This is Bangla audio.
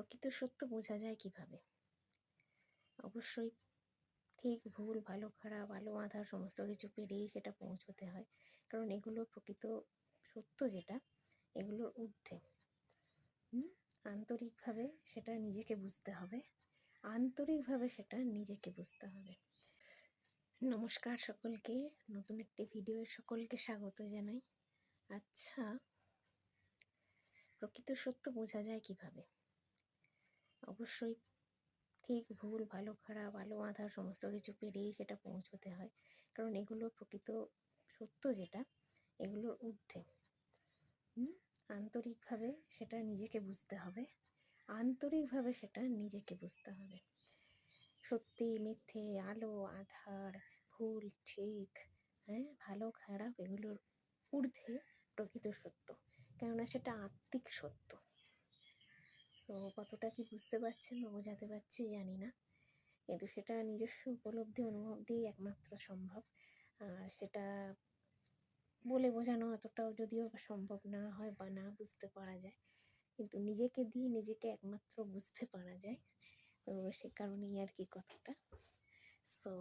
প্রকৃত সত্য বোঝা যায় কীভাবে? অবশ্যই ঠিক ভুল, ভালো, খারাপ, আলো, আঁধার, সমস্ত কিছু পেরিয়েই সেটা পৌঁছতে হয়। কারণ এগুলো প্রকৃত সত্য যেটা, এগুলোর ঊর্ধ্বে? আন্তরিকভাবে সেটা নিজেকে বুঝতে হবে। আন্তরিকভাবে সেটা নিজেকে বুঝতে হবে। নমস্কার সকলকে। নতুন একটি ভিডিও সকলকে স্বাগত জানাই। আচ্ছা প্রকৃত সত্য বোঝা যায় কীভাবে? অবশ্যই ঠিক ভুল, ভালো, খারাপ, আলো, আঁধার সমস্ত কিছু পেরিয়েই সেটা পৌঁছতে হয়। কারণ এগুলো প্রকৃত সত্য যেটা, এগুলোর ঊর্ধ্বে? আন্তরিকভাবে সেটা নিজেকে বুঝতে হবে। আন্তরিকভাবে সেটা নিজেকে বুঝতে হবে। সত্যি, মিথ্যে, আলো, আধার, ভুল, ঠিক হ্যাঁ ভালো, খারাপ এগুলোর ঊর্ধ্বে প্রকৃত সত্য। কেননা সেটা আত্মিক সত্য। তো কতটা কি বুঝতে পারছেন বা বোঝাতে পারছি জানি না। কিন্তু সেটা নিজস্ব উপলব্ধি অনুভব দিয়েই একমাত্র সম্ভব। আর সেটা বলে বোঝানো অতটাও যদিও সম্ভব না হয় বা না বুঝতে পারা যায়। কিন্তু নিজেকে দিয়ে নিজেকে একমাত্র বুঝতে পারা যায়। তো সে কারণেই আর কি কথাটা। সো